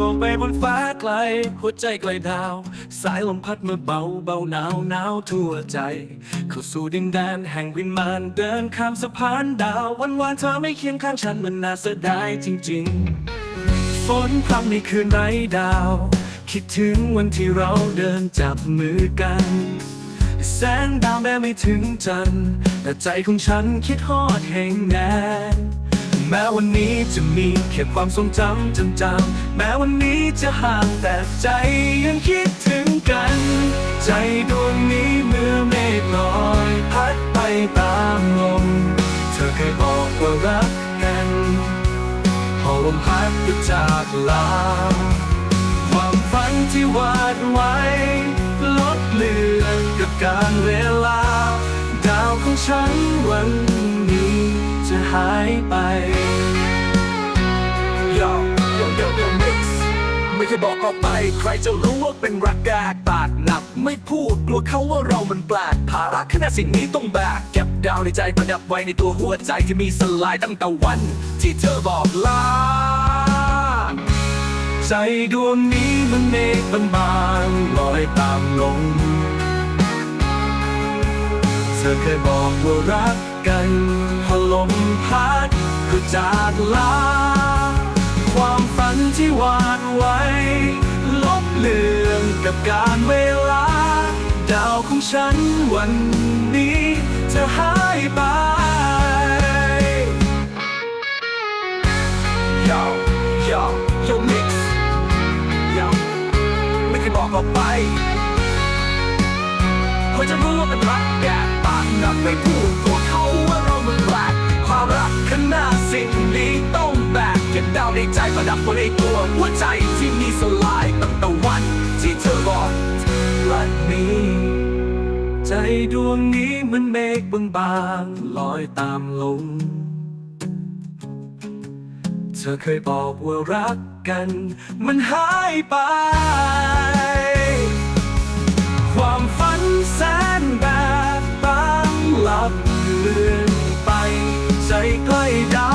มองไปบนฟ้าไกล หัวใจไกลดาว สายลมพัดมาเบาเบาหนาวหนาวทั่วใจ เข้าสู่ดินแดนแห่งวิมานเดินข้ามสะพานดาว วันวานเธอไม่เคียงข้างฉันมันน่าเสียดายจริง ๆ ฝนพรำในคืนไร้ดาว คิดถึงวันที่เราเดินจับมือกันแสงดาวแม้ไม่ถึงจันแต่ใจของฉันคิดฮอดแห่งแนน แม้วันนี้จะมีแค่ความทรงจำจำๆแม้วันนี้จะห่างแต่ใจยังคิดถึงกัน ใจดวงนี้เมื่อเมฆลอย พัดไปตามลม เธอเคยบอกว่ารักกัน พอลมพัดก็จากลา ความฝันที่วาดไว้ ลดเลือนกับการเวลา ดาวของฉันวันน จะหายไปโยโยโยโยมิกซ์ไม่เคยบอกออกไป ใครจะรู้ว่าเป็นรักแกกปากหนัก ไม่พูดกลัวเขาว่าเรามันแปลกภาระขนาดสิ่งนี้ต้องแบกเก็บดาวในใจประดับไว้ในตัวหัวใจที่มีสลายตั้งแต่วัน ที่เธอบอกลา ใจดวงนี้มันเมฆบางๆลอยตามลมเธอเคยบอกว่ารักกัน ลมพัดก็จากลา ความฝันที่วาดไว้ ลบเลือนกับการเวลา ดาวของฉันวันนี้จะหายไปโยโยโยมิกซ์โยไม่เคยบอกออกไปเพื่อจะรู้ว่าเป็นรักแกปากหนักไม่พูด ในใจประดับบนในตัวหัวใจที่มีสลายตั้งแต่วันที่เธอบอกวันนี้ใจดวงนี้มันเมฆบางๆลอยตามลมเธอเคยบอกว่ารักกัน มันหายไป ความฝันแสนแบบบางหลับเลือนไป ใจใกล้ดา